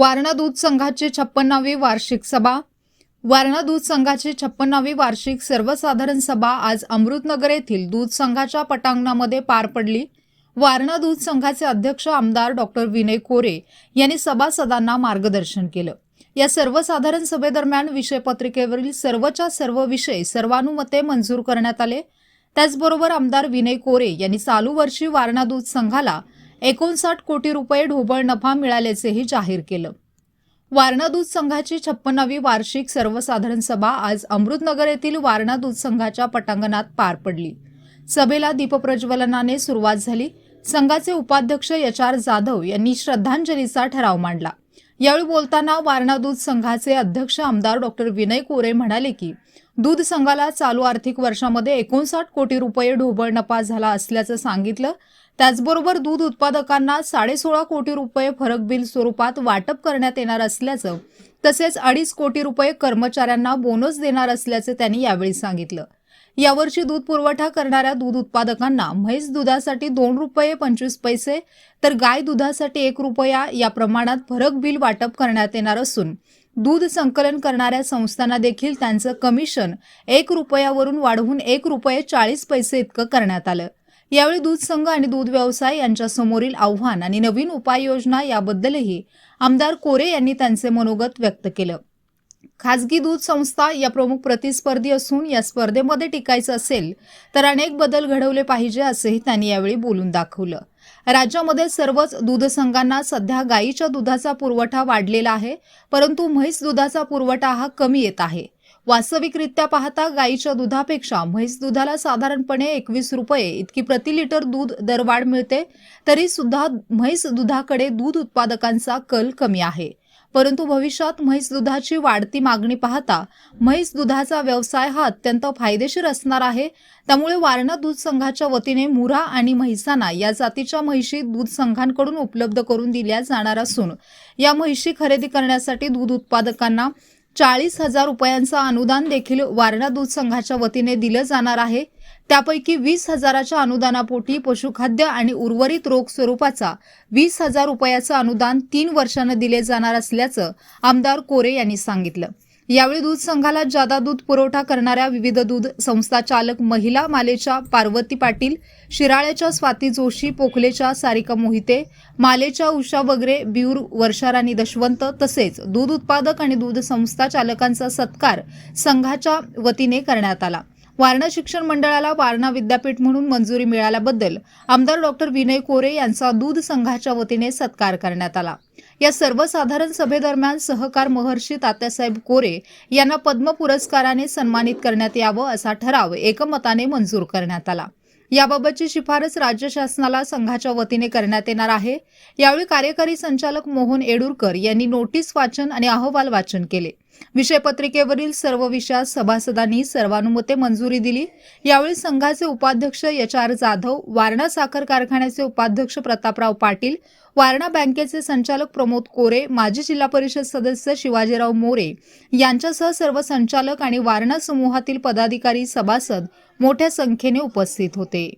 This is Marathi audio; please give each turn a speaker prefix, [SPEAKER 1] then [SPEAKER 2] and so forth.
[SPEAKER 1] वारणा दूध संघाचे छप्पन्नावी वार्षिक सभा. वारणा दूध संघाची छप्पन्नावी वार्षिक सर्वसाधारण सभा आज अमृतनगर येथील दूध संघाच्या पटांगणामध्ये पार पडली. वारणा दूध संघाचे अध्यक्ष आमदार डॉक्टर विनय कोरे यांनी सभासदांना मार्गदर्शन केलं. या सर्वसाधारण सभेदरम्यान विषयपत्रिकेवरील सर्वच्या सर्व विषय सर्वानुमते मंजूर करण्यात आले. त्याचबरोबर आमदार विनय कोरे यांनी चालू वर्षी वारणा दूध संघाला एकोणसाठ कोटी रुपये ढोबळ नफा मिळाल्याचेही जाहीर केलं. वारणा दूध संघाची छप्पन्नावी वार्षिक सर्वसाधारण सभा आज अमृतनगर येथील वारणा दूध संघाच्या पटांगणात पार पडली. सभेला दीपप्रज्वलनाने सुरुवात झाली. संघाचे उपाध्यक्ष एच आर जाधव यांनी श्रद्धांजलीचा ठराव मांडला. यावेळी बोलताना वारणा दूध संघाचे अध्यक्ष आमदार डॉक्टर विनय कोरे म्हणाले की दूध संघाला चालू आर्थिक वर्षामध्ये एकोणसाठ कोटी रुपये ढोबळ नफा झाला असल्याचं सांगितलं. त्याचबरोबर दूध उत्पादकांना साडेसोळा कोटी रुपये फरक बिल स्वरूपात वाटप करण्यात येणार असल्याचं तसेच अडीच कोटी रुपये कर्मचाऱ्यांना बोनस देणार असल्याचे त्यांनी यावेळी सांगितलं. यावर्षी दूध पुरवठा करणाऱ्या दूध उत्पादकांना म्हैस दुधासाठी दोन रुपये पंचवीस पैसे तर गाय दुधासाठी एक रुपया या प्रमाणात फरक बिल वाटप करण्यात येणार असून दूध संकलन करणाऱ्या संस्थांना देखील त्यांचं कमिशन एक रुपयावरून वाढवून एक रुपये चाळीस पैसे इतकं करण्यात आलं. यावेळी दूध संघ आणि दूध व्यवसाय यांच्यासमोरील आव्हान आणि नवीन उपाययोजना याबद्दलही आमदार कोरे यांनी त्यांचे मनोगत व्यक्त केलं. खाजगी दूध संस्था या प्रमुख प्रतिस्पर्धी असून या स्पर्धेमध्ये टिकायचं असेल तर अनेक बदल घडवले पाहिजे असेही त्यांनी यावेळी बोलून दाखवलं. राज्यामध्ये सर्वच दूध संघांना सध्या गायीच्या दुधाचा पुरवठा वाढलेला आहे परंतु म्हैस दुधाचा पुरवठा हा कमी येत आहे. वास्तविकरित्या पाहता गायीच्या दुधापेक्षा म्हैस दुधाला साधारणपणे एकवीस रुपये इतकी प्रति लिटर दूध दरवाढ मिळते तरी सुद्धा म्हैस दुधाकडे दूध उत्पादकांचा कल कमी आहे. परंतु भविष्यात म्हैस दुधाची वाढती मागणी पाहता म्हैस दुधाचा व्यवसाय हा अत्यंत फायदेशीर असणार आहे. त्यामुळे वारणा दूध संघाच्या वतीने मुरा आणि म्हैसाना या जातीच्या म्हैशी दूध संघांकडून उपलब्ध करून दिल्या जाणार असून या म्हैशी खरेदी करण्यासाठी दूध उत्पादकांना चाळीस हजार रुपयांचं अनुदान देखील वारणा दूध संघाच्या वतीने दिलं जाणार आहे. त्यापैकी वीस हजाराच्या अनुदानापोटी पशुखाद्य आणि उर्वरित रोग स्वरूपाचा वीस हजार रुपयाचं अनुदान तीन वर्षानं दिले जाणार असल्याचं आमदार कोरे यांनी सांगितलं. यावेळी दूध संघाला जादा दूध पुरवठा करणाऱ्या विविध दूध संस्था चालक महिला मालेच्या पार्वती पाटील शिराळ्याच्या स्वाती जोशी पोखलेच्या सारिका मोहिते मालेच्या उषा वगैरे बियूर वर्षाराणी दशवंत तसेच दूध उत्पादक आणि दूध संस्था चालकांचा सत्कार संघाच्या वतीने करण्यात आला. वारणा शिक्षण मंडळाला वारणा विद्यापीठ म्हणून मंजुरी मिळाल्याबद्दल आमदार डॉक्टर विनय कोरे यांचा दूध संघाच्या वतीने सत्कार करण्यात आला. या सर्वसाधारण सभेदरम्यान सहकार महर्षी तात्यासाहेब कोरे यांना पद्म पुरस्काराने सन्मानित करण्यात यावं असा ठराव एकमताने मंजूर करण्यात आला. याबाबतची शिफारस राज्य शासनाला संघाच्या वतीने करण्यात येणार आहे. यावेळी कार्यकारी संचालक मोहन येडूरकर यांनी नोटीस वाचन आणि अहवाल वाचन केले. विषयपत्रिकेवरील सर्व विषयात सभासदांनी सर्वानुमते मंजुरी दिली. यावेळी संघाचे उपाध्यक्ष एच आर जाधव वारणा साखर कारखान्याचे उपाध्यक्ष प्रतापराव पाटील वारणा बँकेचे संचालक प्रमोद कोरे माजी जिल्हा परिषद सदस्य शिवाजीराव मोरे यांच्यासह सर्व संचालक आणि वारणा समूहातील पदाधिकारी सभासद मोठ्या संख्येने उपस्थित होते.